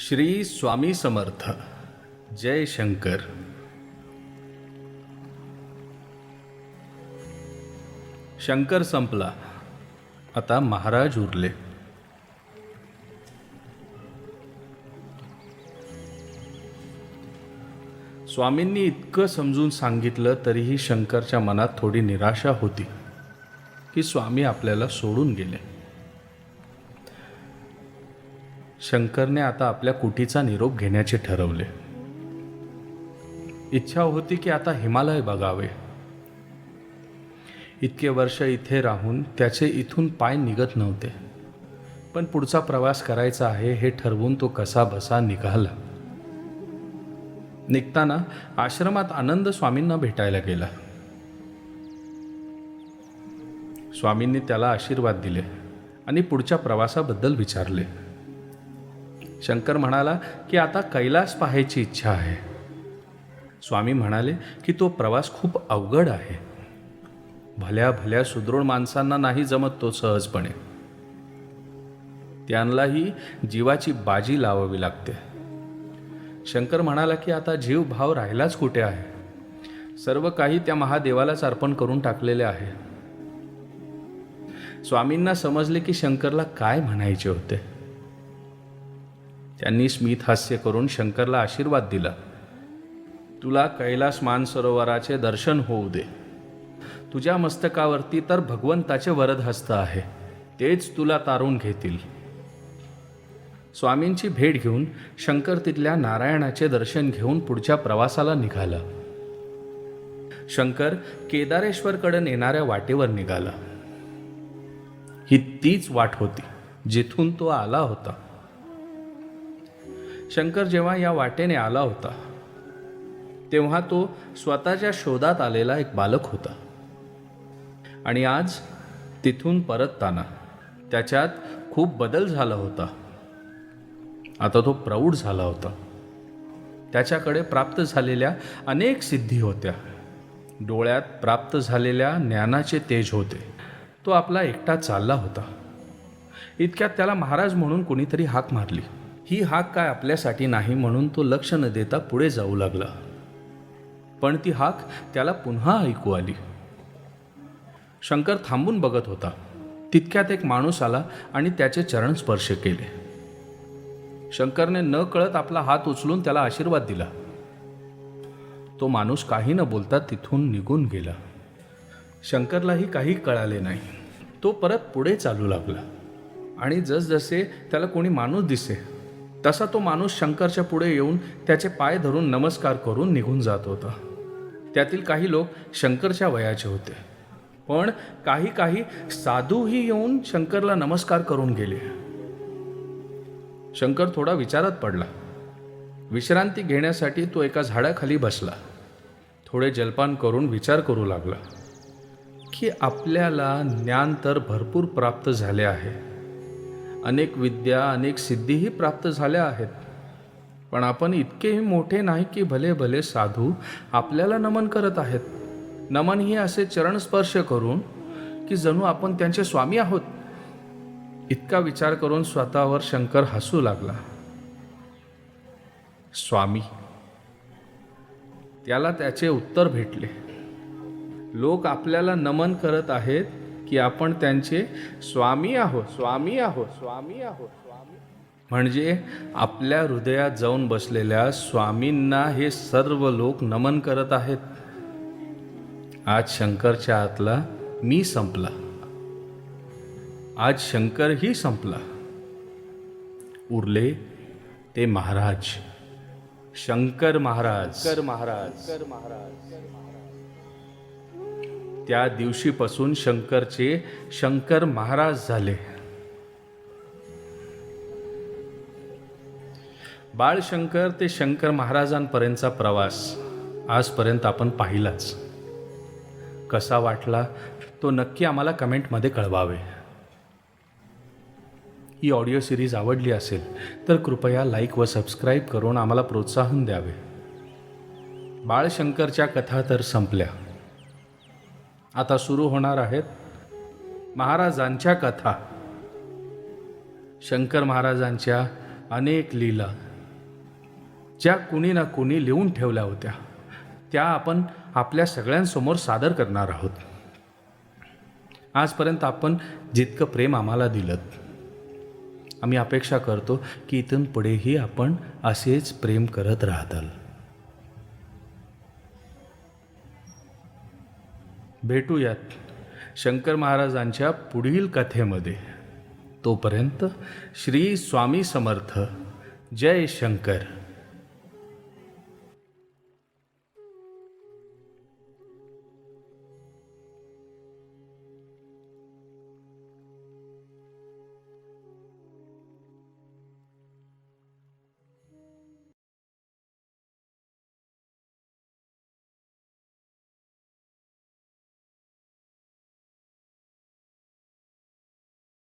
श्री स्वामी समर्थ. जय शंकर. शंकर संपला. आता महाराज उरले. स्वामींनी इतकं समजून सांगितलं तरीही शंकरच्या मनात थोडी निराशा होती की स्वामी आपल्याला सोडून गेले. शंकरने आता आपल्या कुटीचा निरोप घेण्याचे ठरवले. इच्छा होती की आता हिमालय बघावे. इतके वर्ष इथे राहून त्याचे इथून पाय निघत नव्हते. पण पुढचा प्रवास करायचा आहे हे ठरवून तो कसा बसा निघाला. निघताना आश्रमात आनंद स्वामींना भेटायला गेला. स्वामींनी त्याला आशीर्वाद दिले आणि पुढच्या प्रवासाबद्दल विचारले. शंकर म्हणाला की आता कैलास पाहायची इच्छा आहे. स्वामी म्हणाले की तो प्रवास खूप अवघड आहे. भल्या भल्या सुदृढ माणसांना नाही जमत तो सहजपणे. त्यांनाही जीवाची बाजी लावावी लागते. शंकर म्हणाला की आता जीव भाव राहिलाच कुठे आहे? सर्व काही त्या महादेवालाच अर्पण करून टाकलेले आहे. स्वामींना समजले की शंकरला काय म्हणायचे होते? त्यांनी स्मित हास्य करून शंकरला आशीर्वाद दिला. तुला कैलास मानसरोवराचे दर्शन होऊ दे. तुझ्या मस्तकावरती तर भगवंताचे वरद हस्त आहे. तेच तुला तारून घेतील. स्वामींची भेट घेऊन शंकर तिथल्या नारायणाचे दर्शन घेऊन पुढच्या प्रवासाला निघाला. शंकर केदारेश्वरकडे नेणाऱ्या वाटेवर निघाला. ही तीच वाट होती जिथून तो आला होता. शंकर जेव्हा या वाटेने आला होता तेव्हा तो स्वतःच्या शोधात आलेला एक बालक होता. आणि आज तिथून परतताना त्याच्यात खूप बदल झाला होता. आता तो प्रौढ झाला होता. त्याच्याकडे प्राप्त झालेल्या अनेक सिद्धी होत्या. डोळ्यात प्राप्त झालेल्या ज्ञानाचे तेज होते. तो आपला एकटा चालला होता. इतक्यात त्याला महाराज म्हणून कोणीतरी हाक मारली. ही हाक काय आपल्यासाठी नाही म्हणून तो लक्ष न देता पुढे जाऊ लागला. पण ती हाक त्याला पुन्हा ऐकू आली. शंकर थांबून बघत होता. तितक्यात एक माणूस आला आणि त्याचे चरण स्पर्श केले. शंकरने न कळत आपला हात उचलून त्याला आशीर्वाद दिला. तो माणूस काही न बोलता तिथून निघून गेला. शंकरलाही काही कळाले नाही. तो परत पुढे चालू लागला. आणि जसजसे त्याला कोणी माणूस दिसे तसा तो माणूस शंकरच्या पुढे येऊन त्याचे पाय धरून नमस्कार करून निघून जात होता. त्यातील काही लोक शंकरच्या वयाचे होते. पण काही काही साधूही येऊन शंकरला नमस्कार करून गेले. शंकर थोडा विचारात पडला. विश्रांती घेण्यासाठी तो एका झाडाखाली बसला. थोडे जलपान करून विचार करू लागला. की आपल्याला ज्ञान तर भरपूर प्राप्त झाले आहे. अनेक विद्या अनेक सिद्धीही प्राप्त झाल्या आहेत. पण आपण इतकेही मोठे नाही की भले भले साधू आपल्याला नमन करत आहेत. नमन ही असे चरणस्पर्श करून की जणू आपण त्यांचे स्वामी आहोत. इतका विचार करून स्वतःवर शंकर हसू लागला. स्वामी त्याला त्याचे उत्तर भेटले. लोक आपल्याला नमन करत आहेत की आपण त्यांचे स्वामी आहोत स्वामी आहोत स्वामी आहोत स्वामी. म्हणजे आपल्या हृदयात जाऊन बसलेल्या स्वामींना हे सर्व लोक नमन करत आहेत. आज शंकरच्या आतला मी संपला. आज शंकरही संपला. उरले ते महाराज. शंकर महाराज. कर महाराज. कर महाराज. त्या दिवशीपासून शंकरचे शंकर महाराज झाले. बाळशंकर ते शंकर महाराजांपर्यंतचा प्रवास आजपर्यंत आपण पाहिलाच. कसा वाटला तो नक्की आम्हाला कमेंटमध्ये कळवावे. ही ऑडिओ सिरीज आवडली असेल तर कृपया लाईक व सबस्क्राईब करून आम्हाला प्रोत्साहन द्यावे. बाळशंकरच्या कथा तर संपल्या. आता सुरू होणार आहेत महाराजांच्या कथा. शंकर महाराजांच्या अनेक लीला ज्या कुणी ना कुणी लिहून ठेवल्या होत्या. त्या आपण आपल्या सगळ्यांसमोर सादर करणार आहोत. आजपर्यंत आपण जितकं प्रेम आम्हाला दिलं आम्ही अपेक्षा करतो की इथून पुढेही आपण असेच प्रेम करत राहताल. भेटूयात. शंकर महाराजांच्या पुढील कथेमध्ये. तोपर्यंत श्री स्वामी समर्थ. जय शंकर.